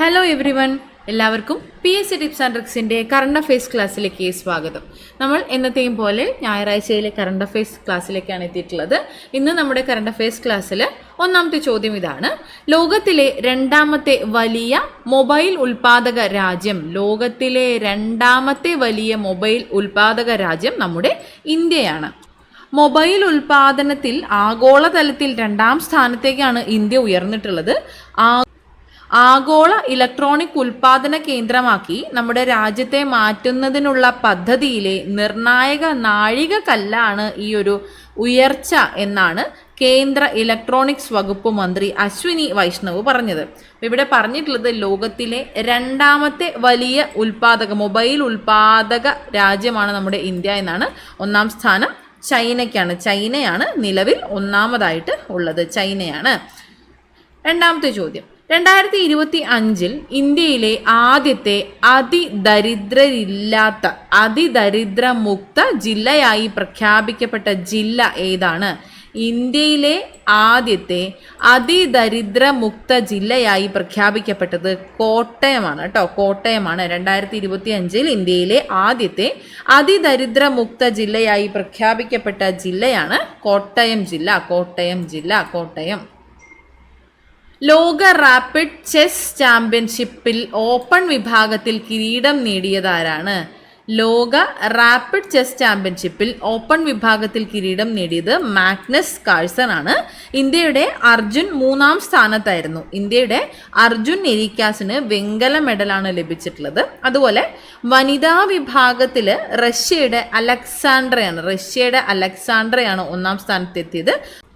Hello everyone എല്ലാവർക്കും P S C tips and ട്രിക്സിന്റെ current affairs ക്ലാസ്സിലേക്ക് സ്വാഗതം. നമ്മൾ എന്നത്തെയും പോലെ ഞായറാഴ്ചയിലെ കറണ്ട് അഫയേഴ്സ് ക്ലാസ്സിലേക്കാണ് എത്തിയിട്ടുള്ളത്. ഇന്ന് നമ്മുടെ കറണ്ട് അഫയേഴ്സ് ക്ലാസ്സിൽ ഒന്നാമത്തെ ചോദ്യം ഇതാണ്. ലോകത്തിലെ രണ്ടാമത്തെ വലിയ മൊബൈൽ ഉൽപാദക രാജ്യം ലോകത്തിലെ രണ്ടാമത്തെ വലിയ മൊബൈൽ ഉൽപാദക രാജ്യം നമ്മുടെ ഇന്ത്യയാണ്. മൊബൈൽ ഉൽപാദനത്തിൽ ആഗോളതലത്തിൽ രണ്ടാം സ്ഥാനത്തേക്കാണ് ഇന്ത്യ ഉയർന്നിട്ടുള്ളത്. ആ ആഗോള ഇലക്ട്രോണിക് ഉൽപാദന കേന്ദ്രമാക്കി നമ്മുടെ രാജ്യത്തെ മാറ്റുന്നതിനുള്ള പദ്ധതിയിലെ നിർണായക നാഴികക്കല്ലാണ് ഈ ഒരു ഉയർച്ച എന്നാണ് കേന്ദ്ര ഇലക്ട്രോണിക്സ് വകുപ്പ് മന്ത്രി അശ്വിനി വൈഷ്ണവ് പറഞ്ഞത്. ഇവിടെ പറഞ്ഞിട്ടുള്ളത് ലോകത്തിലെ രണ്ടാമത്തെ വലിയ ഉൽപാദക മൊബൈൽ ഉൽപാദക രാജ്യമാണ് നമ്മുടെ ഇന്ത്യ എന്നാണ്. ഒന്നാം സ്ഥാനം ചൈനയ്ക്കാണ്. ചൈനയാണ് നിലവിൽ ഒന്നാമതായിട്ട് ഉള്ളത്. ചൈനയാണ്. രണ്ടാമത്തെ ചോദ്യം. രണ്ടായിരത്തി ഇരുപത്തി അഞ്ചിൽ ഇന്ത്യയിലെ ആദ്യത്തെ അതിദരിദ്രരില്ലാത്ത അതിദരിദ്രമുക്ത ജില്ലയായി പ്രഖ്യാപിക്കപ്പെട്ട ജില്ല ഏതാണ്? ഇന്ത്യയിലെ ആദ്യത്തെ അതിദരിദ്രമുക്ത ജില്ലയായി പ്രഖ്യാപിക്കപ്പെട്ടത് കോട്ടയമാണ് കേട്ടോ. കോട്ടയമാണ്. രണ്ടായിരത്തി ഇരുപത്തി അഞ്ചിൽ ഇന്ത്യയിലെ ആദ്യത്തെ അതിദരിദ്രമുക്ത ജില്ലയായി പ്രഖ്യാപിക്കപ്പെട്ട ജില്ലയാണ് കോട്ടയം ജില്ല. കോട്ടയം ജില്ല. കോട്ടയം. ലോക റാപ്പിഡ് ചെസ് ചാമ്പ്യൻഷിപ്പിൽ ഓപ്പൺ വിഭാഗത്തിൽ കിരീടം നേടിയതാരാണ്? ലോക റാപ്പിഡ് ചെസ് ചാമ്പ്യൻഷിപ്പിൽ ഓപ്പൺ വിഭാഗത്തിൽ കിരീടം നേടിയത് മാഗ്നസ് കാഴ്സൺ ആണ്. ഇന്ത്യയുടെ അർജുൻ മൂന്നാം സ്ഥാനത്തായിരുന്നു. ഇന്ത്യയുടെ അർജുൻ എരിക്കാസിന് വെങ്കല മെഡലാണ് ലഭിച്ചിട്ടുള്ളത്. അതുപോലെ വനിതാ വിഭാഗത്തിൽ റഷ്യയുടെ അലക്സാണ്ട്രയാണ് റഷ്യയുടെ അലക്സാണ്ട്രയാണ് ഒന്നാം സ്ഥാനത്തെത്തിയത്.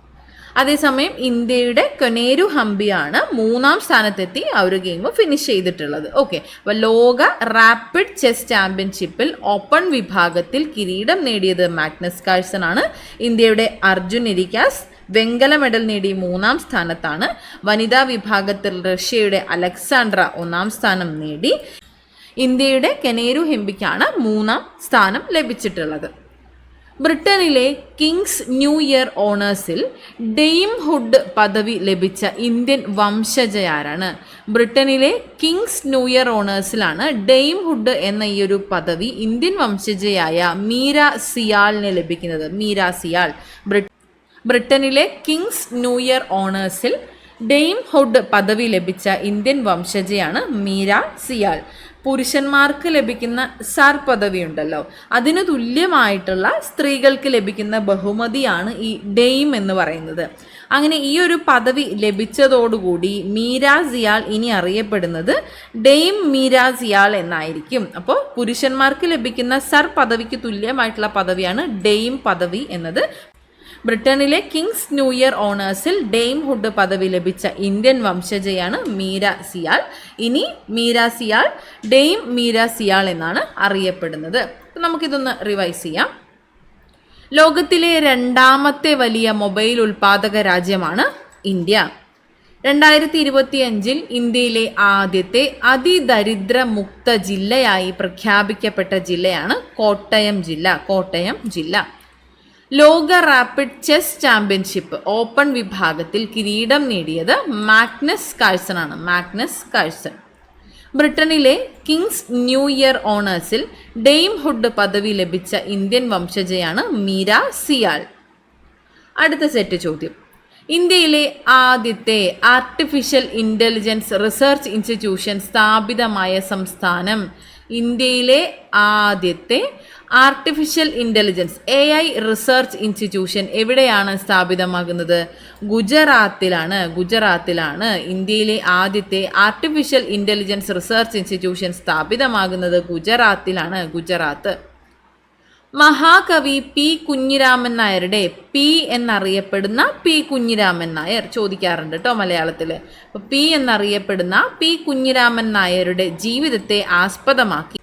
അതേസമയം ഇന്ത്യയുടെ കൊനേരു ഹംപിയാണ് മൂന്നാം സ്ഥാനത്തെത്തി ആ ഒരു ഗെയിം ഫിനിഷ് ചെയ്തിട്ടുള്ളത്. ഓക്കെ അപ്പോൾ ലോക റാപ്പിഡ് ചെസ് ചാമ്പ്യൻഷിപ്പിൽ ഓപ്പൺ വിഭാഗത്തിൽ കിരീടം നേടിയത് മാഗ്നസ് കാഴ്സൺ ആണ്. ഇന്ത്യയുടെ അർജുൻ ഇരിക്കാസ് വെങ്കല മെഡൽ നേടി മൂന്നാം സ്ഥാനത്താണ്. വനിതാ വിഭാഗത്തിൽ റഷ്യയുടെ അലക്സാണ്ട്ര ഒന്നാം സ്ഥാനം നേടി. ഇന്ത്യയുടെ കെനേരു ഹെമ്പിക്കാണ് മൂന്നാം സ്ഥാനം ലഭിച്ചിട്ടുള്ളത്. ബ്രിട്ടനിലെ കിങ്സ് ന്യൂ ഇയർ ഓണേഴ്സിൽ ഡെയിംഹുഡ് പദവി ലഭിച്ച ഇന്ത്യൻ വംശജയാരാണ് ബ്രിട്ടനിലെ കിങ്സ് ന്യൂ ഇയർ ഓണേഴ്സിലാണ് ഡെയിംഹുഡ് എന്ന ഈ ഒരു പദവി ഇന്ത്യൻ വംശജയായ മീര സിയാളിന് ലഭിക്കുന്നത്. മീര സിയാൾ. ബ്രിട്ട ബ്രിട്ടനിലെ കിങ്സ് ന്യൂ ഇയർ ഓണേഴ്സിൽ ഡെയിംഹുഡ് പദവി ലഭിച്ച ഇന്ത്യൻ വംശജയാണ് മീര സിയാൾ. പുരുഷന്മാർക്ക് ലഭിക്കുന്ന സർ പദവി ഉണ്ടല്ലോ അതിന് തുല്യമായിട്ടുള്ള സ്ത്രീകൾക്ക് ലഭിക്കുന്ന ബഹുമതിയാണ് ഈ ഡെയിം എന്ന് പറയുന്നത്. അങ്ങനെ ഈ ഒരു പദവി ലഭിച്ചതോടുകൂടി മീര ഇനി അറിയപ്പെടുന്നത് ഡെയിം മീര എന്നായിരിക്കും. അപ്പോൾ പുരുഷന്മാർക്ക് ലഭിക്കുന്ന സർ പദവിക്ക് തുല്യമായിട്ടുള്ള പദവിയാണ് ഡെയിം പദവി എന്നത്. ബ്രിട്ടനിലെ കിങ്സ് ന്യൂ ഇയർ ഓണേഴ്സിൽ ഡെയിം ഹുഡ് പദവി ലഭിച്ച ഇന്ത്യൻ വംശജയാണ് മീര സിയാൾ. ഇനി മീര സിയാൾ ഡെയിം മീര സിയാൾ എന്നാണ് അറിയപ്പെടുന്നത്. നമുക്കിതൊന്ന് റിവൈസ് ചെയ്യാം. ലോകത്തിലെ രണ്ടാമത്തെ വലിയ മൊബൈൽ ഉൽപാദക രാജ്യമാണ് ഇന്ത്യ. രണ്ടായിരത്തി ഇരുപത്തി അഞ്ചിൽ ഇന്ത്യയിലെ ആദ്യത്തെ അതിദരിദ്ര മുക്ത ജില്ലയായി പ്രഖ്യാപിക്കപ്പെട്ട ജില്ലയാണ് കോട്ടയം ജില്ല കോട്ടയം ജില്ല. ലോക റാപ്പിഡ് ചെസ് ചാമ്പ്യൻഷിപ്പ് ഓപ്പൺ വിഭാഗത്തിൽ കിരീടം നേടിയത് മാഗ്നസ് കാഴ്സൺ ആണ് മാഗ്നസ് കാഴ്സൺ. ബ്രിട്ടനിലെ കിങ്സ് ന്യൂ ഇയർ ഓണേഴ്സിൽ ഡെയിം ഹുഡ് പദവി ലഭിച്ച ഇന്ത്യൻ വംശജയാണ് മീര സിയാൾ അടുത്ത സെറ്റ് ചോദ്യം. ഇന്ത്യയിലെ ആദ്യത്തെ ആർട്ടിഫിഷ്യൽ ഇന്റലിജൻസ് റിസർച്ച് ഇൻസ്റ്റിറ്റ്യൂഷൻ സ്ഥാപിതമായ സംസ്ഥാനം ഇന്ത്യയിലെ ആദ്യത്തെ artificial intelligence A I research institution എവിടെയാണ് സ്ഥാപിതമാകുന്നത്? ഗുജറാത്തിലാണ്. ഗുജറാത്തിലാണ് ഇന്ത്യയിലെ ആദ്യത്തെ ആർട്ടിഫിഷ്യൽ ഇന്റലിജൻസ് റിസർച്ച് ഇൻസ്റ്റിറ്റ്യൂഷൻ സ്ഥാപിതമാകുന്നത്. ഗുജറാത്തിലാണ്. ഗുജറാത്ത്. മഹാകവി പി കുഞ്ഞിരാമൻ നായരുടെ പി എന്നറിയപ്പെടുന്ന പി കുഞ്ഞിരാമൻ നായർ ചോദിക്കാറുണ്ട് കേട്ടോ മലയാളത്തിൽ പി എന്നറിയപ്പെടുന്ന പി കുഞ്ഞിരാമൻ നായരുടെ ജീവിതത്തെ ആസ്പദമാക്കി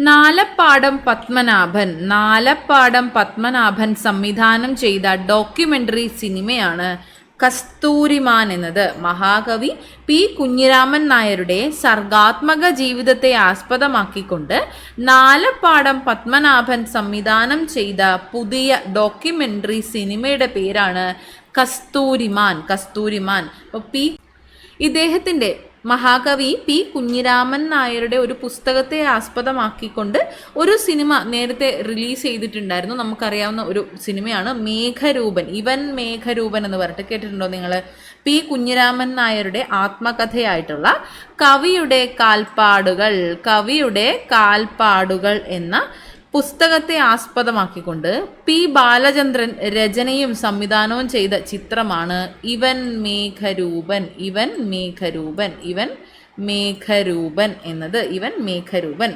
നാലപ്പാടം പത്മനാഭൻ നാലപ്പാടം പത്മനാഭൻ സംവിധാനം ചെയ്ത ഡോക്യുമെന്ററി സിനിമയാണ് കസ്തൂരിമാൻ എന്നത്. മഹാകവി പി. കുഞ്ഞിരാമൻ നായരുടെ സർഗാത്മക ജീവിതത്തെ ആസ്പദമാക്കിക്കൊണ്ട് നാലപ്പാടം പത്മനാഭൻ സംവിധാനം ചെയ്ത പുതിയ ഡോക്യുമെന്ററി സിനിമയുടെ പേരാണ് കസ്തൂരിമാൻ കസ്തൂരിമാൻ. പി. ഇദ്ദേഹത്തിന്റെ മഹാകവി പി കുഞ്ഞിരാമൻ നായരുടെ ഒരു പുസ്തകത്തെ ആസ്പദമാക്കിക്കൊണ്ട് ഒരു സിനിമ നേരത്തെ റിലീസ് ചെയ്തിട്ടുണ്ടായിരുന്നു. നമുക്കറിയാവുന്ന ഒരു സിനിമയാണ് മേഘരൂപൻ ഇവൻ മേഘരൂപൻ എന്ന് പറഞ്ഞിട്ട് കേട്ടിട്ടുണ്ടോ നിങ്ങൾ? പി കുഞ്ഞിരാമൻ നായരുടെ ആത്മകഥയായിട്ടുള്ള കവിയുടെ കാൽപ്പാടുകൾ കവിയുടെ കാൽപ്പാടുകൾ എന്ന പുസ്തകത്തെ ആസ്പദമാക്കിക്കൊണ്ട് പി ബാലചന്ദ്രൻ രചനയും സംവിധാനവും ചെയ്ത ചിത്രമാണ് ഇവൻ മേഘരൂപൻ ഇവൻ മേഘരൂപൻ ഇവൻ മേഘരൂപൻ എന്നത് ഇവൻ മേഘരൂപൻ.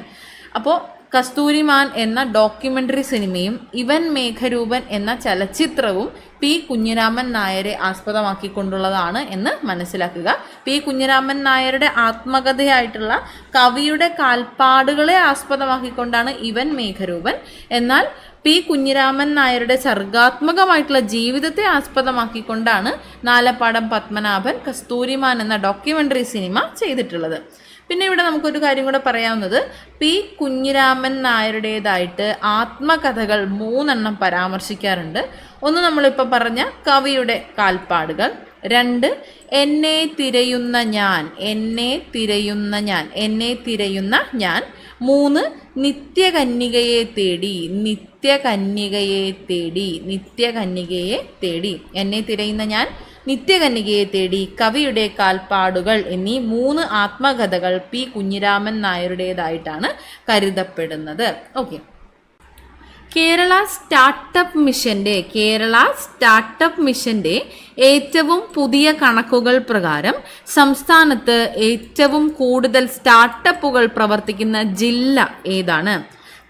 അപ്പോൾ കസ്തൂരിമാൻ എന്ന ഡോക്യുമെന്ററി സിനിമയും ഇവൻ മേഘരൂപൻ എന്ന ചലച്ചിത്രവും പി കുഞ്ഞിരാമൻ നായരെ ആസ്പദമാക്കിക്കൊണ്ടുള്ളതാണ് എന്ന് മനസ്സിലാക്കുക. പി കുഞ്ഞിരാമൻ നായരുടെ ആത്മകഥയായിട്ടുള്ള കവിയുടെ കാൽപ്പാടുകളെ ആസ്പദമാക്കിക്കൊണ്ടാണ് ഇവൻ മേഘരൂപൻ. എന്നാൽ പി കുഞ്ഞിരാമൻ നായരുടെ സർഗാത്മകമായിട്ടുള്ള ജീവിതത്തെ ആസ്പദമാക്കിക്കൊണ്ടാണ് നാലപ്പാടം പത്മനാഭൻ കസ്തൂരിമാൻ എന്ന ഡോക്യുമെന്ററി സിനിമ ചെയ്തിട്ടുള്ളത്. പിന്നെ ഇവിടെ നമുക്കൊരു കാര്യം കൂടെ പറയാവുന്നത്. പി കുഞ്ഞിരാമൻ നായരുടേതായിട്ട് ആത്മകഥകൾ മൂന്നെണ്ണം പരാമർശിക്കാറുണ്ട്. ഒന്ന് നമ്മളിപ്പോൾ പറഞ്ഞ കവിയുടെ കാൽപ്പാടുകൾ. രണ്ട് എന്നെ തിരയുന്ന ഞാൻ എന്നെ തിരയുന്ന ഞാൻ എന്നെ തിരയുന്ന ഞാൻ. മൂന്ന് നിത്യകന്യകയെ തേടി നിത്യകന്യകയെ തേടി നിത്യകന്യകയെ തേടി എന്നെ തിരയുന്ന ഞാൻ. നിത്യകന്യകയെ തേടി കവിയുടെ കാൽപ്പാടുകൾ എന്നീ മൂന്ന് ആത്മകഥകൾ പി കുഞ്ഞിരാമൻ നായരുടേതായിട്ടാണ് കരുതപ്പെടുന്നത്. ഓക്കെ കേരള സ്റ്റാർട്ടപ്പ് മിഷന്റെ കേരള സ്റ്റാർട്ടപ്പ് മിഷന്റെ ഏറ്റവും പുതിയ കണക്കുകൾ പ്രകാരം സംസ്ഥാനത്ത് ഏറ്റവും കൂടുതൽ സ്റ്റാർട്ടപ്പുകൾ പ്രവർത്തിക്കുന്ന ജില്ല ഏതാണ്?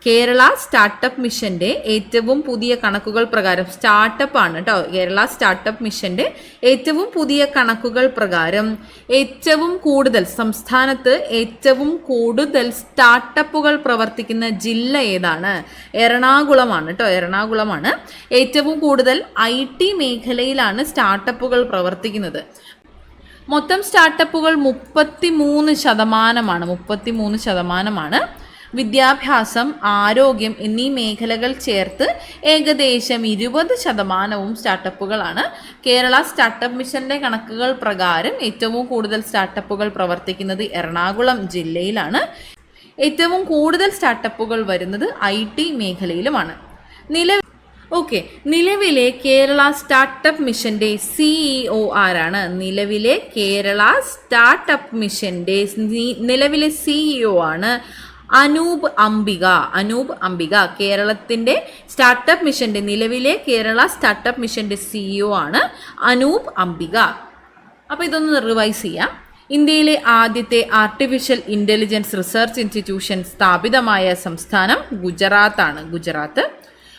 കേരള സ്റ്റാർട്ടപ്പ് മിഷന്റെ ഏറ്റവും പുതിയ കണക്കുകൾ പ്രകാരം സ്റ്റാർട്ടപ്പ് ആണ് കേട്ടോ കേരള സ്റ്റാർട്ടപ്പ് മിഷന്റെ ഏറ്റവും പുതിയ കണക്കുകൾ പ്രകാരം ഏറ്റവും കൂടുതൽ സംസ്ഥാനത്ത് ഏറ്റവും കൂടുതൽ സ്റ്റാർട്ടപ്പുകൾ പ്രവർത്തിക്കുന്ന ജില്ല ഏതാണ്? എറണാകുളമാണ് കേട്ടോ എറണാകുളമാണ്. ഏറ്റവും കൂടുതൽ ഐ ടി മേഖലയിലാണ് സ്റ്റാർട്ടപ്പുകൾ പ്രവർത്തിക്കുന്നത്. മൊത്തം സ്റ്റാർട്ടപ്പുകൾ മുപ്പത്തി മൂന്ന് ശതമാനമാണ്. മുപ്പത്തി മൂന്ന് ശതമാനമാണ്. വിദ്യാഭ്യാസം ആരോഗ്യം എന്നീ മേഖലകൾ ചേർത്ത് ഏകദേശം ഇരുപത് ശതമാനവും സ്റ്റാർട്ടപ്പുകളാണ്. കേരള സ്റ്റാർട്ടപ്പ് മിഷന്റെ കണക്കുകൾ പ്രകാരം ഏറ്റവും കൂടുതൽ സ്റ്റാർട്ടപ്പുകൾ പ്രവർത്തിക്കുന്നത് എറണാകുളം ജില്ലയിലാണ്. ഏറ്റവും കൂടുതൽ സ്റ്റാർട്ടപ്പുകൾ വരുന്നത് ഐ ടി മേഖലയിലുമാണ്. നില ഓക്കെ. നിലവിലെ കേരള സ്റ്റാർട്ടപ്പ് മിഷന്റെ സിഇഒ ആരാണ്? നിലവിലെ കേരള സ്റ്റാർട്ടപ്പ് മിഷന്റെ നിലവിലെ സിഇഒ ആണ്. അനൂപ് അംബിക അനൂപ് അംബിക കേരളത്തിന്റെ സ്റ്റാർട്ടപ്പ് മിഷന്റെ നിലവിലെ കേരള സ്റ്റാർട്ടപ്പ് മിഷന്റെ സിഇഒ ആണ് അനൂപ് അംബിക. അപ്പോൾ ഇതൊന്ന് റിവൈസ് ചെയ്യാം. ഇന്ത്യയിലെ ആദ്യത്തെ ആർട്ടിഫിഷ്യൽ ഇന്റലിജൻസ് റിസർച്ച് ഇൻസ്റ്റിറ്റ്യൂഷൻ സ്ഥാപിതമായ സംസ്ഥാനം ഗുജറാത്താണ് ഗുജറാത്ത്.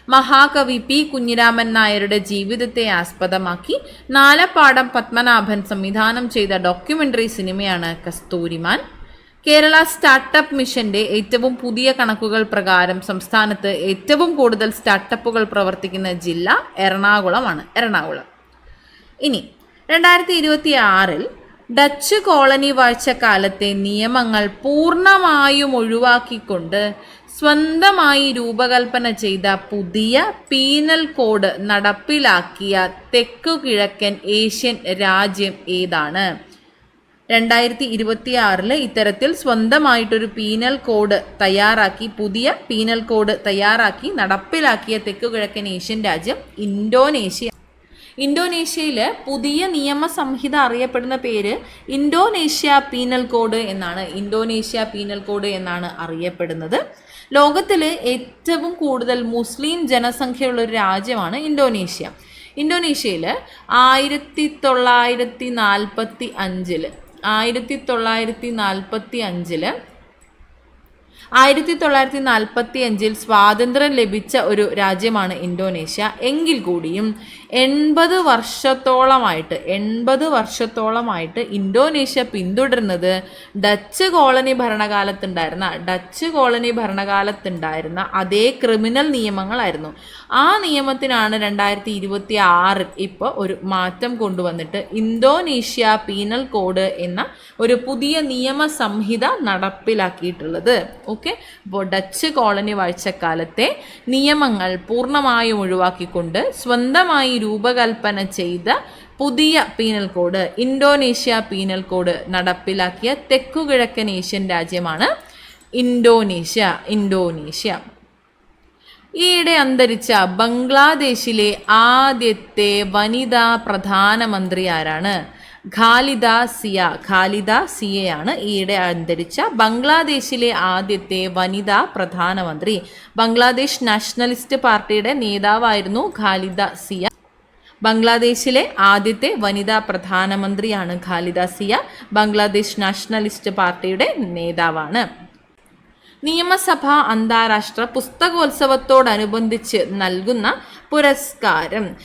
മഹാകവി പി കുഞ്ഞിരാമൻ നായരുടെ ജീവിതത്തെ ആസ്പദമാക്കി നാലപ്പാടം പത്മനാഭൻ സംവിധാനം ചെയ്ത ഡോക്യുമെന്ററി സിനിമയാണ് കസ്തൂരിമാൻ. കേരള സ്റ്റാർട്ടപ്പ് മിഷന്റെ ഏറ്റവും പുതിയ കണക്കുകൾ പ്രകാരം സംസ്ഥാനത്ത് ഏറ്റവും കൂടുതൽ സ്റ്റാർട്ടപ്പുകൾ പ്രവർത്തിക്കുന്ന ജില്ല എറണാകുളമാണ് എറണാകുളം. ഇനി രണ്ടായിരത്തി ഇരുപത്തി ആറിൽ ഡച്ച് കോളനി വാഴ്ച കാലത്തെ നിയമങ്ങൾ പൂർണമായും ഒഴിവാക്കിക്കൊണ്ട് സ്വന്തമായി രൂപകൽപ്പന ചെയ്ത പുതിയ പീനൽ കോഡ് നടപ്പിലാക്കിയ തെക്കു കിഴക്കൻ ഏഷ്യൻ രാജ്യം ഏതാണ്? രണ്ടായിരത്തി ഇരുപത്തി ആറിൽ ഇത്തരത്തിൽ സ്വന്തമായിട്ടൊരു പീനൽ കോഡ് തയ്യാറാക്കി പുതിയ പീനൽ കോഡ് തയ്യാറാക്കി നടപ്പിലാക്കിയ തെക്കു കിഴക്കൻ ഏഷ്യൻ രാജ്യം ഇന്തോനേഷ്യ. ഇന്തോനേഷ്യയിൽ പുതിയ നിയമ സംഹിത അറിയപ്പെടുന്ന പേര് ഇന്തോനേഷ്യ പീനൽ കോഡ് എന്നാണ്. ഇന്തോനേഷ്യ പീനൽ കോഡ് എന്നാണ് അറിയപ്പെടുന്നത്. ലോകത്തിൽ ഏറ്റവും കൂടുതൽ മുസ്ലിം ജനസംഖ്യയുള്ള ഒരു രാജ്യമാണ് ഇന്തോനേഷ്യ. ഇന്തോനേഷ്യയിൽ ആയിരത്തി തൊള്ളായിരത്തി നാൽപ്പത്തി അഞ്ചിൽ ആയിരത്തി തൊള്ളായിരത്തി നാൽപ്പത്തി അഞ്ചിൽ ആയിരത്തി തൊള്ളായിരത്തി നാൽപ്പത്തി അഞ്ചിൽ സ്വാതന്ത്ര്യം ലഭിച്ച ഒരു രാജ്യമാണ് ഇന്തോനേഷ്യ. എങ്കിൽ കൂടിയും എൺപത് വർഷത്തോളമായിട്ട് എൺപത് വർഷത്തോളമായിട്ട് ഇന്തോനേഷ്യ പിന്തുടരുന്നത് ഡച്ച് കോളനി ഭരണകാലത്തുണ്ടായിരുന്ന ഡച്ച് കോളനി ഭരണകാലത്തുണ്ടായിരുന്ന അതേ ക്രിമിനൽ നിയമങ്ങളായിരുന്നു. ആ നിയമത്തിനാണ് രണ്ടായിരത്തി ഇരുപത്തി ആറിൽ ഇപ്പോൾ ഒരു മാറ്റം കൊണ്ടുവന്നിട്ട് ഇന്തോനേഷ്യ പീനൽ കോഡ് എന്ന ഒരു പുതിയ നിയമ സംഹിത നടപ്പിലാക്കിയിട്ടുള്ളത്. ഓക്കെ? അപ്പോൾ ഡച്ച് കോളനി വാഴ്ചക്കാലത്തെ നിയമങ്ങൾ പൂർണമായും ഒഴിവാക്കിക്കൊണ്ട് സ്വന്തമായി രൂപകൽപ്പന ചെയ്ത പുതിയ penal code Indonesia penal code നടപ്പിലാക്കിയ തെക്കുകിഴക്കൻ ഏഷ്യൻ രാജ്യമാണ് ഇൻഡോനേഷ്യ ഇന്തോനേഷ്യ. ഈയിടെ അന്തരിച്ച ബംഗ്ലാദേശിലെ ആദ്യത്തെ വനിതാ പ്രധാനമന്ത്രി ആരാണ്? ഖാലിദ സിയ. ഖാലിദ സിയയാണ് ഈയിടെ അന്തരിച്ച ബംഗ്ലാദേശിലെ ആദ്യത്തെ വനിതാ പ്രധാനമന്ത്രി. ബംഗ്ലാദേശ് നാഷണലിസ്റ്റ് പാർട്ടിയുടെ നേതാവായിരുന്നു ഖാലിദ സിയ. ബംഗ്ലാദേശിലെ ആദ്യത്തെ വനിതാ പ്രധാനമന്ത്രിയാണ് ഖാലിദ സിയ. ബംഗ്ലാദേശ് നാഷണലിസ്റ്റ് പാർട്ടിയുടെ നേതാവാണ്. നിയമസഭ അന്താരാഷ്ട്ര പുസ്തകോത്സവത്തോടനുബന്ധിച്ച് നൽകുന്ന പുരസ്കാരം.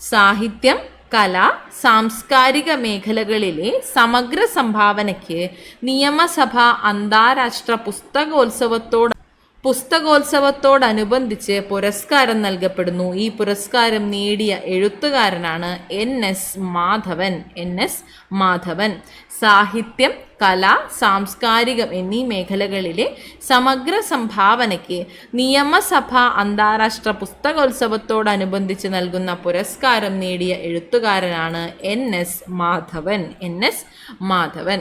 സാഹിത്യം കല സാംസ്കാരിക മേഖലകളിലെ സമഗ്ര സംഭാവനയ്ക്ക് നിയമസഭ അന്താരാഷ്ട്ര പുസ്തകോത്സവത്തോട് പുസ്തകോത്സവത്തോടനുബന്ധിച്ച് പുരസ്കാരം നൽകപ്പെടുന്നു. ഈ പുരസ്കാരം നേടിയ എഴുത്തുകാരനാണ് N S Madhavan. N S Madhavan. സാഹിത്യം കല സാംസ്കാരികം എന്നീ മേഖലകളിലെ സമഗ്ര സംഭാവനയ്ക്ക് നിയമസഭ അന്താരാഷ്ട്ര പുസ്തകോത്സവത്തോടനുബന്ധിച്ച് നൽകുന്ന പുരസ്കാരം നേടിയ എഴുത്തുകാരനാണ് N S Madhavan. N S Madhavan.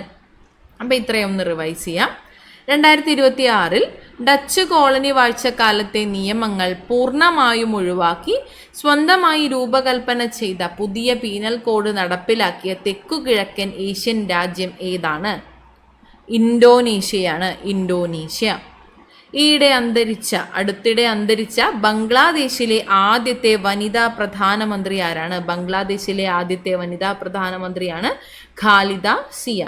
അപ്പം ഇത്രയും ഒന്ന് റിവൈസ് ചെയ്യാം. രണ്ടായിരത്തി ഇരുപത്തി ആറിൽ ഡച്ച് കോളനി വാഴ്ചക്കാലത്തെ നിയമങ്ങൾ പൂർണമായും ഒഴിവാക്കി സ്വന്തമായി രൂപകൽപ്പന ചെയ്ത പുതിയ പീനൽ കോഡ് നടപ്പിലാക്കിയ തെക്കുകിഴക്കൻ ഏഷ്യൻ രാജ്യം ഏതാണ്? ഇൻഡോനേഷ്യയാണ് ഇൻഡോനേഷ്യ ഈയിടെ അന്തരിച്ച അടുത്തിടെ അന്തരിച്ച ബംഗ്ലാദേശിലെ ആദ്യത്തെ വനിതാ പ്രധാനമന്ത്രി ആരാണ് ബംഗ്ലാദേശിലെ ആദ്യത്തെ വനിതാ പ്രധാനമന്ത്രിയാണ് ഖാലിദ സിയ.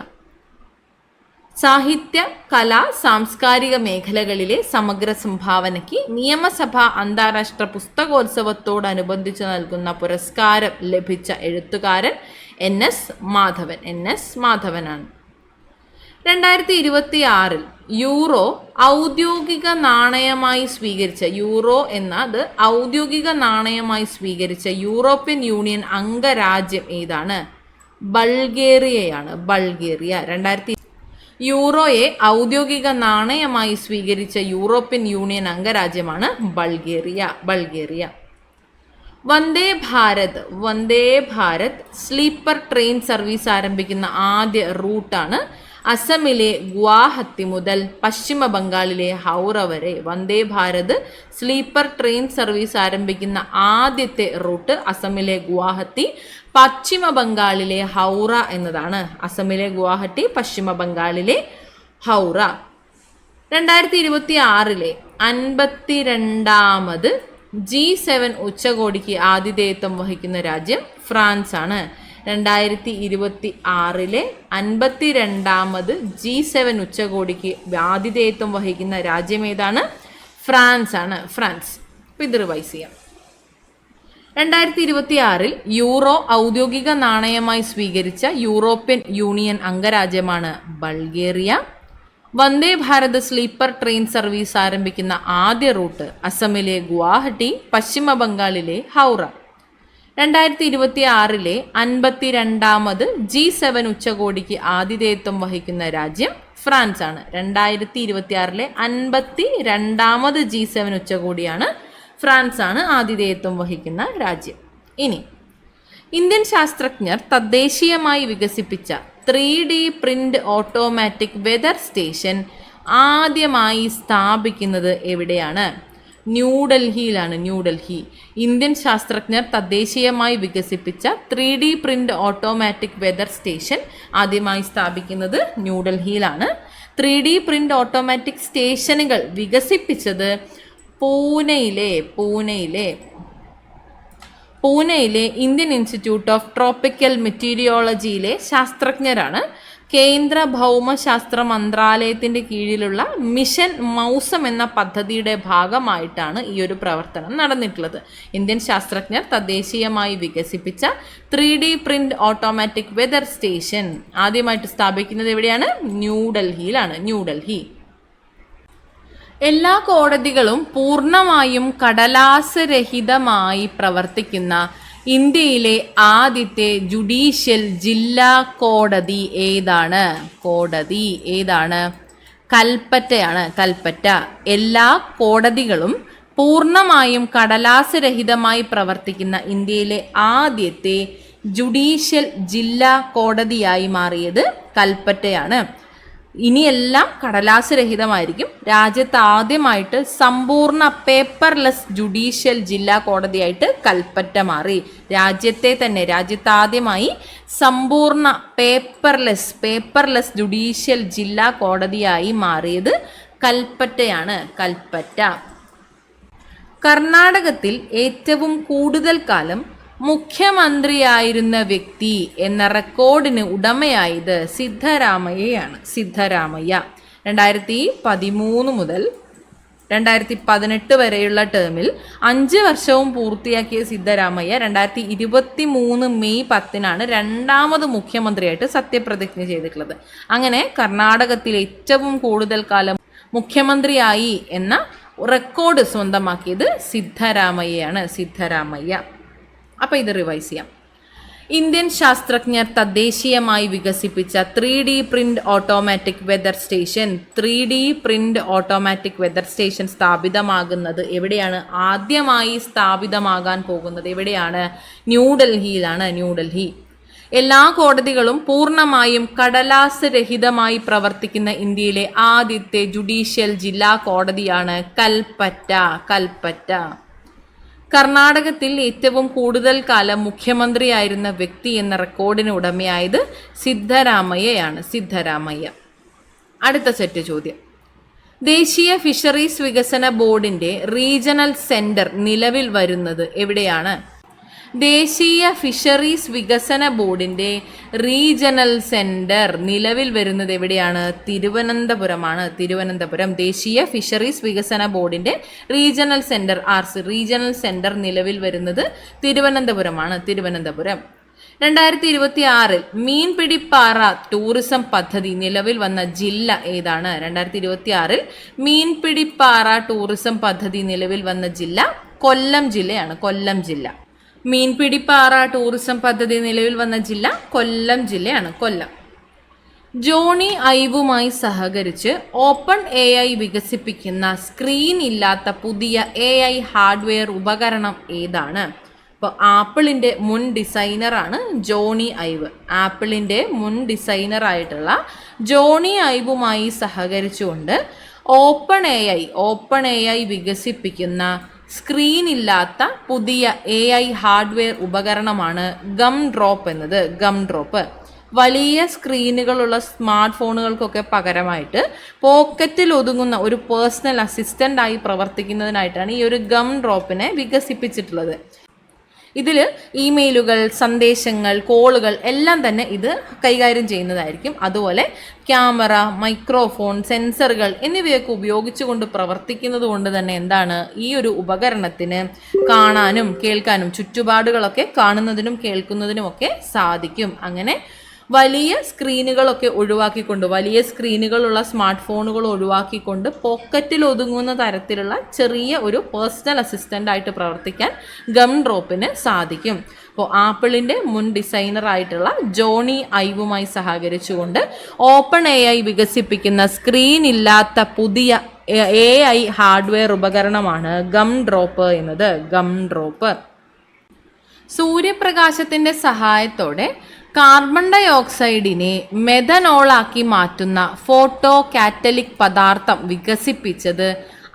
സാഹിത്യ കലാ സാംസ്കാരിക മേഖലകളിലെ സമഗ്ര സംഭാവനയ്ക്ക് നിയമസഭ അന്താരാഷ്ട്ര പുസ്തകോത്സവത്തോടനുബന്ധിച്ച് നൽകുന്ന പുരസ്കാരം ലഭിച്ച എഴുത്തുകാരൻ N S Madhavan. N S മാധവനാണ്. രണ്ടായിരത്തി ഇരുപത്തി ആറിൽ യൂറോ ഔദ്യോഗിക നാണയമായി സ്വീകരിച്ച യൂറോ എന്നത് ഔദ്യോഗിക നാണയമായി സ്വീകരിച്ച യൂറോപ്യൻ യൂണിയൻ അംഗരാജ്യം ഏതാണ്? ബൾഗേറിയയാണ്. ബൾഗേറിയ. രണ്ടായിരത്തി യൂറോയെ ഔദ്യോഗിക നാണയമായി സ്വീകരിച്ച European Union അംഗരാജ്യമാണ് Bulgaria. Bulgaria. Vande Bharat. Vande Bharat sleeper train service ആരംഭിക്കുന്ന ആദ്യ റൂട്ടാണ് അസമിലെ ഗുവാഹത്തി മുതൽ പശ്ചിമ ബംഗാളിലെ ഹൗറ വരെ. Vande Bharat sleeper train service ആരംഭിക്കുന്ന ആദ്യത്തെ റൂട്ട് അസമിലെ ഗുവാഹത്തി പശ്ചിമ ബംഗാളിലെ ഹൗറ എന്നതാണ് അസമിലെ ഗുവാഹട്ടി പശ്ചിമ ബംഗാളിലെ ഹൗറ. രണ്ടായിരത്തി ഇരുപത്തി ആറിലെ അൻപത്തി രണ്ടാമത് ജി സെവൻ ഉച്ചകോടിക്ക് ആതിഥേയത്വം വഹിക്കുന്ന രാജ്യം ഫ്രാൻസ് ആണ് രണ്ടായിരത്തി ഇരുപത്തി ആറിലെ അൻപത്തി രണ്ടാമത് ജി സെവൻ ഉച്ചകോടിക്ക് ആതിഥേയത്വം വഹിക്കുന്ന രാജ്യം ഏതാണ്? ഫ്രാൻസ് ആണ് ഫ്രാൻസ്. അപ്പോൾ ഇത് റിവൈസ് ചെയ്യാം. രണ്ടായിരത്തി ഇരുപത്തി ആറിൽ യൂറോ ഔദ്യോഗിക നാണയമായി സ്വീകരിച്ച European Union അംഗരാജ്യമാണ് Bulgaria. Vande Bharat sleeper train service ആരംഭിക്കുന്ന ആദ്യ റൂട്ട് അസമിലെ ഗുവാഹട്ടി പശ്ചിമ ബംഗാളിലെ ഹൗറ. രണ്ടായിരത്തി ഇരുപത്തി ആറിലെ അൻപത്തി രണ്ടാമത് ജി സെവൻ ഉച്ചകോടിക്ക് ആതിഥേയത്വം വഹിക്കുന്ന രാജ്യം ഫ്രാൻസ് ആണ് രണ്ടായിരത്തി ഇരുപത്തി ആറിലെ അൻപത്തി രണ്ടാമത് ജി സെവൻ ഉച്ചകോടിയാണ് ഫ്രാൻസ് ആണ് ആതിഥേയത്വം വഹിക്കുന്ന രാജ്യം. ഇനി ഇന്ത്യൻ ശാസ്ത്രജ്ഞർ തദ്ദേശീയമായി വികസിപ്പിച്ച three D print automatic weather station ആദ്യമായി സ്ഥാപിക്കുന്നത് എവിടെയാണ്? ന്യൂഡൽഹിയിലാണ് ന്യൂഡൽഹി ഇന്ത്യൻ ശാസ്ത്രജ്ഞർ തദ്ദേശീയമായി വികസിപ്പിച്ച three D print automatic weather station ആദ്യമായി സ്ഥാപിക്കുന്നത് ന്യൂഡൽഹിയിലാണ് ത്രീ ഡി പ്രിന്റ് ഓട്ടോമാറ്റിക് സ്റ്റേഷനുകൾ വികസിപ്പിച്ചത് പൂനെയിലെ പൂനെയിലെ പൂനെയിലെ ഇന്ത്യൻ ഇൻസ്റ്റിറ്റ്യൂട്ട് ഓഫ് ട്രോപ്പിക്കൽ മെറ്റീരിയോളജിയിലെ ശാസ്ത്രജ്ഞരാണ്. കേന്ദ്ര ഭൗമശാസ്ത്ര മന്ത്രാലയത്തിന്റെ കീഴിലുള്ള മിഷൻ മൗസം എന്ന പദ്ധതിയുടെ ഭാഗമായിട്ടാണ് ഈ ഒരു പ്രവർത്തനം നടന്നിട്ടുള്ളത്. ഇന്ത്യൻ ശാസ്ത്രജ്ഞർ തദ്ദേശീയമായി വികസിപ്പിച്ച three D print automatic weather station ആദ്യമായിട്ട് സ്ഥാപിക്കുന്നത് എവിടെയാണ്? ന്യൂഡൽഹിയിലാണ് ന്യൂഡൽഹി എല്ലാ കോടതികളും പൂർണമായും കടലാസരഹിതമായി പ്രവർത്തിക്കുന്ന ഇന്ത്യയിലെ ആദ്യത്തെ ജുഡീഷ്യൽ ജില്ലാ കോടതി ഏതാണ്? കോടതി ഏതാണ്? കൽപ്പറ്റയാണ്. കൽപ്പറ്റ. എല്ലാ കോടതികളും പൂർണമായും കടലാസരഹിതമായി പ്രവർത്തിക്കുന്ന ഇന്ത്യയിലെ ആദ്യത്തെ ജുഡീഷ്യൽ ജില്ലാ കോടതിയായി മാറിയത് കൽപ്പറ്റയാണ്. ഇനിയെല്ലാം കടലാസ് രഹിതമായിരിക്കും രാജ്യത്ത് ആദ്യമായിട്ട് സമ്പൂർണ പേപ്പർലെസ് ജുഡീഷ്യൽ ജില്ലാ കോടതിയായിട്ട് കൽപ്പറ്റ മാറി. രാജ്യത്തെ തന്നെ രാജ്യത്ത് ആദ്യമായി സമ്പൂർണ പേപ്പർലെസ് പേപ്പർലെസ് ജുഡീഷ്യൽ ജില്ലാ കോടതിയായി മാറിയത് കൽപ്പറ്റയാണ്. കൽപ്പറ്റ. കർണാടകത്തിൽ ഏറ്റവും കൂടുതൽ കാലം മുഖ്യമന്ത്രിയായിരുന്ന വ്യക്തി എന്ന റെക്കോർഡിന് ഉടമയായത് സിദ്ധരാമയ്യയാണ്. സിദ്ധരാമയ്യ. രണ്ടായിരത്തി പതിമൂന്ന് മുതൽ രണ്ടായിരത്തി പതിനെട്ട് വരെയുള്ള ടേമിൽ അഞ്ച് വർഷവും പൂർത്തിയാക്കിയ സിദ്ധരാമയ്യ രണ്ടായിരത്തി ഇരുപത്തി മൂന്ന് മെയ് പത്തിനാണ് രണ്ടാമത് മുഖ്യമന്ത്രിയായിട്ട് സത്യപ്രതിജ്ഞ ചെയ്തിട്ടുള്ളത്. അങ്ങനെ കർണാടകത്തിൽ ഏറ്റവും കൂടുതൽ കാലം മുഖ്യമന്ത്രിയായി എന്ന റെക്കോർഡ് സ്വന്തമാക്കിയത് സിദ്ധരാമയ്യയാണ്. സിദ്ധരാമയ്യ. അപ്പോൾ ഇത് റിവൈസ് ചെയ്യാം. ഇന്ത്യൻ ശാസ്ത്രജ്ഞർ തദ്ദേശീയമായി വികസിപ്പിച്ച three D print automatic weather station three D print automatic weather station സ്ഥാപിതമാകുന്നത് എവിടെയാണ്? ആദ്യമായി സ്ഥാപിതമാകാൻ പോകുന്നത് എവിടെയാണ്? ന്യൂഡൽഹിയിലാണ് ന്യൂഡൽഹി എല്ലാ കോടതികളും പൂർണമായും കടലാസ് രഹിതമായി പ്രവർത്തിക്കുന്ന ഇന്ത്യയിലെ ആദ്യത്തെ ജുഡീഷ്യൽ ജില്ലാ കോടതിയാണ് കൽപ്പറ്റ കൽപ്പറ്റ. കർണാടകത്തിൽ ഏറ്റവും കൂടുതൽ കാലം മുഖ്യമന്ത്രിയായിരുന്ന വ്യക്തി എന്ന റെക്കോർഡിന് ഉടമയായത് സിദ്ധരാമയ്യയാണ്. സിദ്ധരാമയ്യ. അടുത്ത സെറ്റ് ചോദ്യം. ദേശീയ ഫിഷറീസ് വികസന ബോർഡിന്റെ റീജിയണൽ സെന്റർ നിലവിൽ വരുന്നത് എവിടെയാണ്? ദേശീയ ഫിഷറീസ് വികസന ബോർഡിന്റെ റീജിയണൽ സെന്റർ നിലവിൽ വരുന്നത് എവിടെയാണ്? തിരുവനന്തപുരമാണ്. തിരുവനന്തപുരം ദേശീയ ഫിഷറീസ് വികസന ബോർഡിന്റെ റീജിയണൽ സെന്റർ ആർസ് റീജിയണൽ സെന്റർ നിലവിൽ വരുന്നത് തിരുവനന്തപുരമാണ്. തിരുവനന്തപുരം. രണ്ടായിരത്തി ഇരുപത്തി ആറിൽ മീൻപിടിപ്പാറ ടൂറിസം പദ്ധതി നിലവിൽ വന്ന ജില്ല ഏതാണ്? രണ്ടായിരത്തി ഇരുപത്തി ആറിൽ മീൻപിടിപ്പാറ ടൂറിസം പദ്ധതി നിലവിൽ വന്ന ജില്ല കൊല്ലം ജില്ലയാണ്. കൊല്ലം ജില്ല. മീൻപിടിപ്പാറ ടൂറിസം പദ്ധതി നിലവിൽ വന്ന ജില്ല കൊല്ലം ജില്ലയാണ് കൊല്ലം. ജോണി ഐവുമായി സഹകരിച്ച് ഓപ്പൺ എ ഐ വികസിപ്പിക്കുന്ന സ്ക്രീൻ ഇല്ലാത്ത പുതിയ എ ഐ ഹാർഡ്വെയർ ഉപകരണം ഏതാണ്? ഇപ്പോൾ ആപ്പിളിന്റെ മുൻ ഡിസൈനറാണ് ജോണി ഐവ്. ആപ്പിളിന്റെ മുൻ ഡിസൈനറായിട്ടുള്ള ജോണി ഐവുമായി സഹകരിച്ചുകൊണ്ട് open A I open A I വികസിപ്പിക്കുന്ന സ്ക്രീൻ ഇല്ലാത്ത പുതിയ എ ഐ ഹാർഡ്വെയർ ഉപകരണമാണ് ഗം ഡ്രോപ്പ് എന്നത്. Gum drop. വലിയ സ്ക്രീനുകളുള്ള സ്മാർട്ട് ഫോണുകൾക്കൊക്കെ പകരമായിട്ട് പോക്കറ്റിൽ ഒതുങ്ങുന്ന ഒരു പേഴ്സണൽ അസിസ്റ്റന്റായി പ്രവർത്തിക്കുന്നതിനായിട്ടാണ് ഈ ഒരു ഗം ഡ്രോപ്പിനെ വികസിപ്പിച്ചിട്ടുള്ളത്. ഇതിൽ ഇമെയിലുകൾ സന്ദേശങ്ങൾ കോളുകൾ എല്ലാം തന്നെ ഇത് കൈകാര്യം ചെയ്യുന്നതായിരിക്കും. അതുപോലെ ക്യാമറ മൈക്രോഫോൺ സെൻസറുകൾ എന്നിവയൊക്കെ ഉപയോഗിച്ചുകൊണ്ട് പ്രവർത്തിക്കുന്നത് കൊണ്ട് തന്നെ എന്താണ് ഈ ഒരു ഉപകരണത്തിന് കാണാനും കേൾക്കാനും ചുറ്റുപാടുകളൊക്കെ കാണുന്നതിനും കേൾക്കുന്നതിനുമൊക്കെ സാധിക്കും. അങ്ങനെ വലിയ സ്ക്രീനുകളൊക്കെ ഒഴിവാക്കിക്കൊണ്ട് വലിയ സ്ക്രീനുകളുള്ള സ്മാർട്ട് ഫോണുകൾ ഒഴിവാക്കിക്കൊണ്ട് പോക്കറ്റിൽ ഒതുങ്ങുന്ന തരത്തിലുള്ള ചെറിയ ഒരു പേഴ്സണൽ അസിസ്റ്റന്റ് ആയിട്ട് പ്രവർത്തിക്കാൻ ഗം ഡ്രോപ്പിന് സാധിക്കും. അപ്പോൾ ആപ്പിളിന്റെ മുൻ ഡിസൈനറായിട്ടുള്ള ജോണി ഐവുമായി സഹകരിച്ചുകൊണ്ട് ഓപ്പൺ എ ഐ വികസിപ്പിക്കുന്ന സ്ക്രീൻ ഇല്ലാത്ത പുതിയ എ ഐ ഹാർഡ്വെയർ ഉപകരണമാണ് ഗം ഡ്രോപ്പ് എന്നത്. Gum drop. സൂര്യപ്രകാശത്തിന്റെ സഹായത്തോടെ കാർബൺ ഡൈ ഓക്സൈഡിനെ മെഥനോളാക്കി മാറ്റുന്ന ഫോട്ടോ കാറ്റലിക് പദാർത്ഥം വികസിപ്പിച്ചത്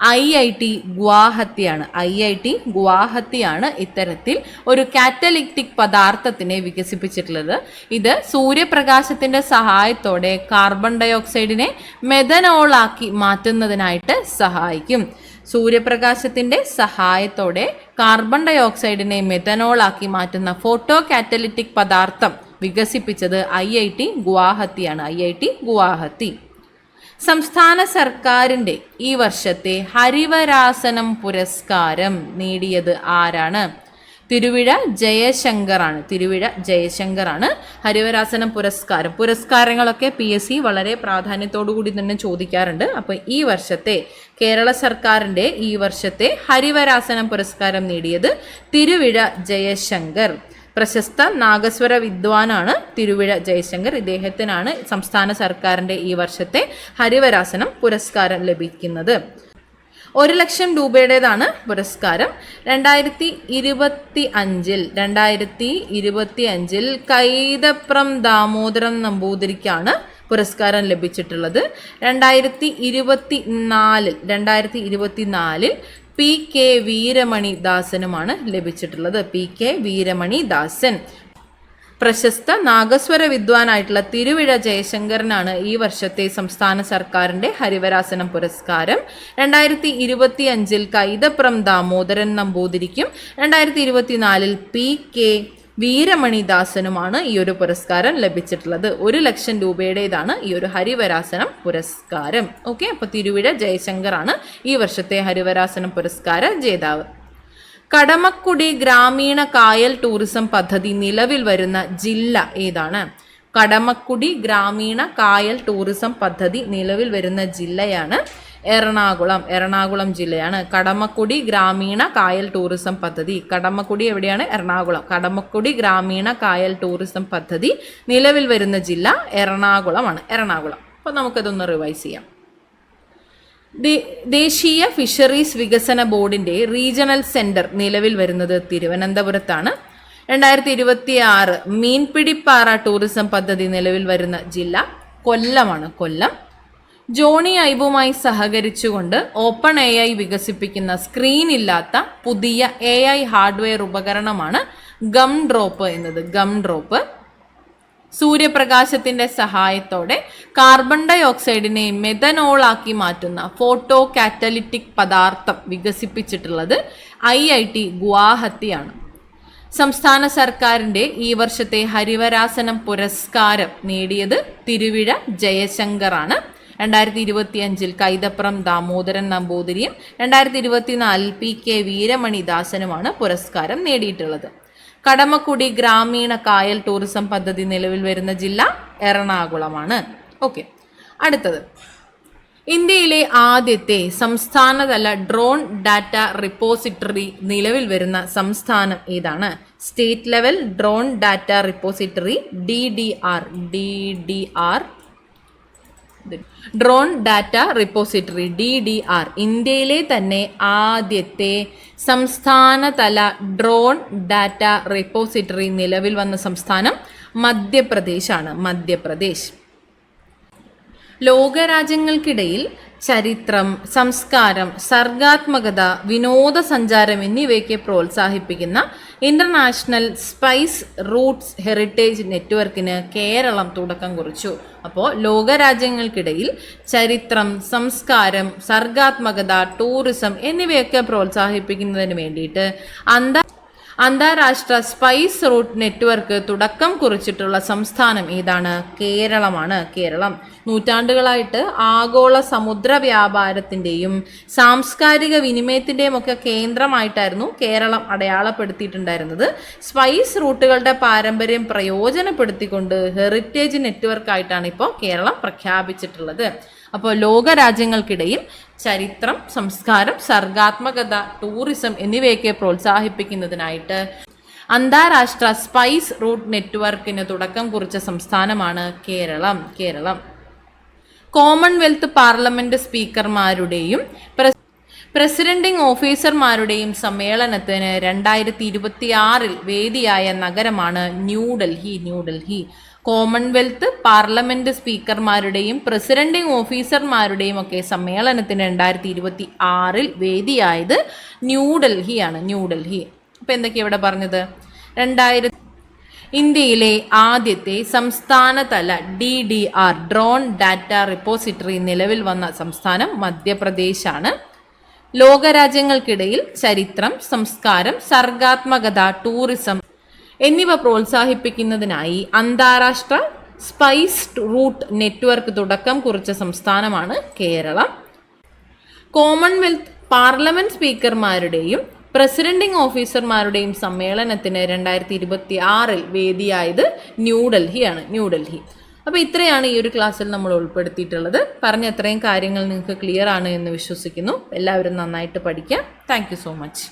ഐ ഐ ടി ഗുവാഹത്തിയാണ്. ഐ ഐ ടി ഗുവാഹത്തിയാണ് ഇത്തരത്തിൽ ഒരു കാറ്റലിക്റ്റിക് പദാർത്ഥത്തിനെ വികസിപ്പിച്ചിട്ടുള്ളത്. ഇത് സൂര്യപ്രകാശത്തിന്റെ സഹായത്തോടെ കാർബൺ ഡൈ ഓക്സൈഡിനെ മെഥനോളാക്കി മാറ്റുന്നതിനായിട്ട് സഹായിക്കും. സൂര്യപ്രകാശത്തിന്റെ സഹായത്തോടെ കാർബൺ ഡൈ ഓക്സൈഡിനെ മെഥനോളാക്കി മാറ്റുന്ന ഫോട്ടോ കാറ്റലിറ്റിക് പദാർത്ഥം വികസിപ്പിച്ചത് I I T ഗുവാഹത്തിയാണ്. I I T Guwahati. സംസ്ഥാന സർക്കാരിന്റെ ഈ വർഷത്തെ ഹരിവരാസനം പുരസ്കാരം നേടിയത് ആരാണ്? തിരുവിഴ ജയശങ്കറാണ്. തിരുവിഴ ജയശങ്കറാണ് ഹരിവരാസനം പുരസ്കാരം. പുരസ്കാരങ്ങളൊക്കെ പി എസ് സി വളരെ പ്രാധാന്യത്തോടു കൂടി തന്നെ ചോദിക്കാറുണ്ട്. അപ്പോൾ ഈ വർഷത്തെ കേരള സർക്കാരിന്റെ ഈ വർഷത്തെ ഹരിവരാസനം പുരസ്കാരം നേടിയത് തിരുവിഴ ജയശങ്കർ. പ്രശസ്ത നാഗസ്വര വിദ്വാനാണ് തിരുവിഴ ജയശങ്കർ. ഇദ്ദേഹത്തിനാണ് സംസ്ഥാന സർക്കാരിന്റെ ഈ വർഷത്തെ ഹരിവരാസനം പുരസ്കാരം ലഭിക്കുന്നത്. ഒരു ലക്ഷം രൂപയുടേതാണ് പുരസ്കാരം. രണ്ടായിരത്തി ഇരുപത്തി അഞ്ചിൽ രണ്ടായിരത്തി ഇരുപത്തി അഞ്ചിൽ കൈതപ്രം ദാമോദരൻ നമ്പൂതിരിക്കാണ് പുരസ്കാരം ലഭിച്ചിട്ടുള്ളത്. രണ്ടായിരത്തി ഇരുപത്തി നാലിൽ രണ്ടായിരത്തി ഇരുപത്തി നാലിൽ പി കെ വീരമണി ദാസനുമാണ് ലഭിച്ചിട്ടുള്ളത്. P K Veeramani Dasan. പ്രശസ്ത നാഗസ്വര വിദ്വാനായിട്ടുള്ള തിരുവിഴ ജയശങ്കരനാണ് ഈ വർഷത്തെ സംസ്ഥാന സർക്കാരിന്റെ ഹരിവരാസനം പുരസ്കാരം. രണ്ടായിരത്തി ഇരുപത്തി അഞ്ചിൽ കൈതപ്രം ദാമോദരൻ നമ്പൂതിരിക്കും. രണ്ടായിരത്തി ഇരുപത്തിനാലിൽ പി കെ വീരമണിദാസനുമാണ് ഈ ഒരു പുരസ്കാരം ലഭിച്ചിട്ടുള്ളത്. ഒരു ലക്ഷം രൂപയുടേതാണ് ഈ ഒരു ഹരിവരാസനം പുരസ്കാരം. ഓക്കെ അപ്പോൾ തിരുവിഴ ജയശങ്കറാണ് ഈ വർഷത്തെ ഹരിവരാസനം പുരസ്കാര ജേതാവ്. കടമക്കുടി ഗ്രാമീണ കായൽ ടൂറിസം പദ്ധതി നിലവിൽ വരുന്ന ജില്ല ഏതാണ്? കടമക്കുടി ഗ്രാമീണ കായൽ ടൂറിസം പദ്ധതി നിലവിൽ വരുന്ന ജില്ലയാണ് എറണാകുളം എറണാകുളം ജില്ലയാണ്. കടമക്കുടി ഗ്രാമീണ കായൽ ടൂറിസം പദ്ധതി. കടമക്കുടി എവിടെയാണ്? എറണാകുളം. കടമക്കുടി ഗ്രാമീണ കായൽ ടൂറിസം പദ്ധതി നിലവിൽ വരുന്ന ജില്ല എറണാകുളമാണ്. എറണാകുളം. അപ്പോൾ നമുക്കതൊന്ന് റിവൈസ് ചെയ്യാം. ദേശീയ ഫിഷറീസ് വികസന ബോർഡിന്റെ റീജിയണൽ സെന്റർ നിലവിൽ വരുന്നത് തിരുവനന്തപുരത്താണ്. രണ്ടായിരത്തി ഇരുപത്തി ആറ് മീൻപിടിപ്പാറ ടൂറിസം പദ്ധതി നിലവിൽ വരുന്ന ജില്ല കൊല്ലമാണ്. കൊല്ലം. ജോണി ഐബുമായി സഹകരിച്ചുകൊണ്ട് ഓപ്പൺ എ ഐ വികസിപ്പിക്കുന്ന സ്ക്രീൻ ഇല്ലാത്ത പുതിയ എ ഐ ഹാർഡ്വെയർ ഉപകരണമാണ് ഗം ഡ്രോപ്പ് എന്നത്. ഗം ഡ്രോപ്പ് സൂര്യപ്രകാശത്തിന്റെ സഹായത്തോടെ കാർബൺ ഡൈ ഓക്സൈഡിനെ മെഥനോളാക്കി മാറ്റുന്ന ഫോട്ടോ കാറ്റലിറ്റിക് പദാർത്ഥം വികസിപ്പിച്ചിട്ടുള്ളത് ഐ ഐ ടി ഗുവാഹത്തിയാണ്. സംസ്ഥാന സർക്കാരിന്റെ ഈ വർഷത്തെ ഹരിവരാസനം പുരസ്കാരം നേടിയത് തിരുവിഴ ജയശങ്കറാണ്. രണ്ടായിരത്തി ഇരുപത്തി അഞ്ചിൽ കൈതപ്രം ദാമോദരൻ നമ്പൂതിരിയും രണ്ടായിരത്തി ഇരുപത്തിനാലിൽ പി കെ വീരമണി ദാസനുമാണ് പുരസ്കാരം നേടിയിട്ടുള്ളത്. കടമക്കുടി ഗ്രാമീണ കായൽ ടൂറിസം പദ്ധതി നിലവിൽ വരുന്ന ജില്ല എറണാകുളമാണ്. ഓക്കെ അടുത്തത്. ഇന്ത്യയിലെ ആദ്യത്തെ സംസ്ഥാനതല ഡ്രോൺ ഡാറ്റ റിപ്പോസിറ്ററി നിലവിൽ വരുന്ന സംസ്ഥാനം ഏതാണ്? State level drone data repository D D R D D R drone data repository D D R ഇന്ത്യയിലെ തന്നെ ആദ്യത്തെ സംസ്ഥാനതല ഡ്രോൺ ഡാറ്റ റിപ്പോസിറ്ററി നിലവിൽ വന്ന സംസ്ഥാനം മധ്യപ്രദേശാണ് മധ്യപ്രദേശ്. ലോകരാജ്യങ്ങൾക്കിടയിൽ ചരിത്രം സംസ്കാരം സർഗാത്മകത വിനോദസഞ്ചാരം എന്നിവയ്ക്ക് പ്രോത്സാഹിപ്പിക്കുന്ന ഇന്റർനാഷണൽ സ്പൈസ് റൂട്ട്സ് ഹെറിറ്റേജ് നെറ്റ്വർക്കിന് കേരളം തുടക്കം കുറിച്ചു. അപ്പോൾ ലോകരാജ്യങ്ങൾക്കിടയിൽ ചരിത്രം സംസ്കാരം സർഗാത്മകത ടൂറിസം എന്നിവയൊക്കെ പ്രോത്സാഹിപ്പിക്കുന്നതിന് വേണ്ടിയിട്ട് അന്താ അന്താരാഷ്ട്ര സ്പൈസ് റൂട്ട് നെറ്റ്വർക്ക് തുടക്കം കുറിച്ചിട്ടുള്ള സംസ്ഥാനം ഏതാണ്? കേരളമാണ്. കേരളം. നൂറ്റാണ്ടുകളായിട്ട് ആഗോള സമുദ്ര വ്യാപാരത്തിന്റെയും സാംസ്കാരിക വിനിമയത്തിന്റെയും ഒക്കെ കേന്ദ്രമായിട്ടായിരുന്നു കേരളം അടയാളപ്പെടുത്തിയിട്ടുണ്ടായിരുന്നത്. സ്പൈസ് റൂട്ടുകളുടെ പാരമ്പര്യം പ്രയോജനപ്പെടുത്തിക്കൊണ്ട് ഹെറിറ്റേജ് നെറ്റ്വർക്കായിട്ടാണ് ഇപ്പോൾ കേരളം പ്രഖ്യാപിച്ചിട്ടുള്ളത്. അപ്പോൾ ലോകരാജ്യങ്ങൾക്കിടയിൽ ചരിത്രം സംസ്കാരം സർഗാത്മകത ടൂറിസം എന്നിവയൊക്കെ പ്രോത്സാഹിപ്പിക്കുന്നതിനായിട്ട് അന്താരാഷ്ട്ര സ്പൈസ് റൂട്ട് നെറ്റ്വർക്കിന് തുടക്കം കുറിച്ച സംസ്ഥാനമാണ് കേരളം. കേരളം. കോമൺവെൽത്ത് പാർലമെന്റ് സ്പീക്കർമാരുടെയും പ്ര- പ്രസിഡന്റിംഗ് ഓഫീസർമാരുടെയും സമ്മേളനത്തിന് രണ്ടായിരത്തി ഇരുപത്തിയാറിൽ വേദിയായ നഗരമാണ് ന്യൂഡൽഹി ന്യൂഡൽഹി കോമൺവെൽത്ത് പാർലമെന്റ് സ്പീക്കർമാരുടെയും പ്രസിഡന്റിംഗ് ഓഫീസർമാരുടെയും ഒക്കെ സമ്മേളനത്തിന് രണ്ടായിരത്തി ഇരുപത്തി ആറിൽ വേദിയായത് ന്യൂഡൽഹിയാണ് ന്യൂഡൽഹി. അപ്പം എന്തൊക്കെയാണ് ഇവിടെ പറഞ്ഞത്? രണ്ടായിരത്തി ഇന്ത്യയിലെ ആദ്യത്തെ സംസ്ഥാനതല D D R drone data repository നിലവിൽ വന്ന സംസ്ഥാനം മധ്യപ്രദേശാണ്. ലോകരാജ്യങ്ങൾക്കിടയിൽ ചരിത്രം സംസ്കാരം സർഗാത്മകത ടൂറിസം എന്നിവ പ്രോത്സാഹിപ്പിക്കുന്നതിനായി അന്താരാഷ്ട്ര സ്പൈസ് റൂട്ട് നെറ്റ്വർക്ക് തുടക്കം കുറിച്ച സംസ്ഥാനമാണ് കേരളം. കോമൺവെൽത്ത് പാർലമെന്റ് സ്പീക്കർമാരുടെയും പ്രസിഡന്റിംഗ് ഓഫീസർമാരുടെയും സമ്മേളനത്തിന് രണ്ടായിരത്തി ഇരുപത്തി ആറിൽ വേദിയായത് ന്യൂഡൽഹിയാണ് ന്യൂഡൽഹി. അപ്പോൾ ഇത്രയാണ് ഈ ഒരു ക്ലാസ്സിൽ നമ്മൾ ഉൾപ്പെടുത്തിയിട്ടുള്ളത്. പറഞ്ഞ അത്രയും കാര്യങ്ങൾ നിങ്ങൾക്ക് ക്ലിയർ ആണ് എന്ന് വിശ്വസിക്കുന്നു. എല്ലാവരും നന്നായിട്ട് പഠിക്കുക താങ്ക് സോ മച്ച്.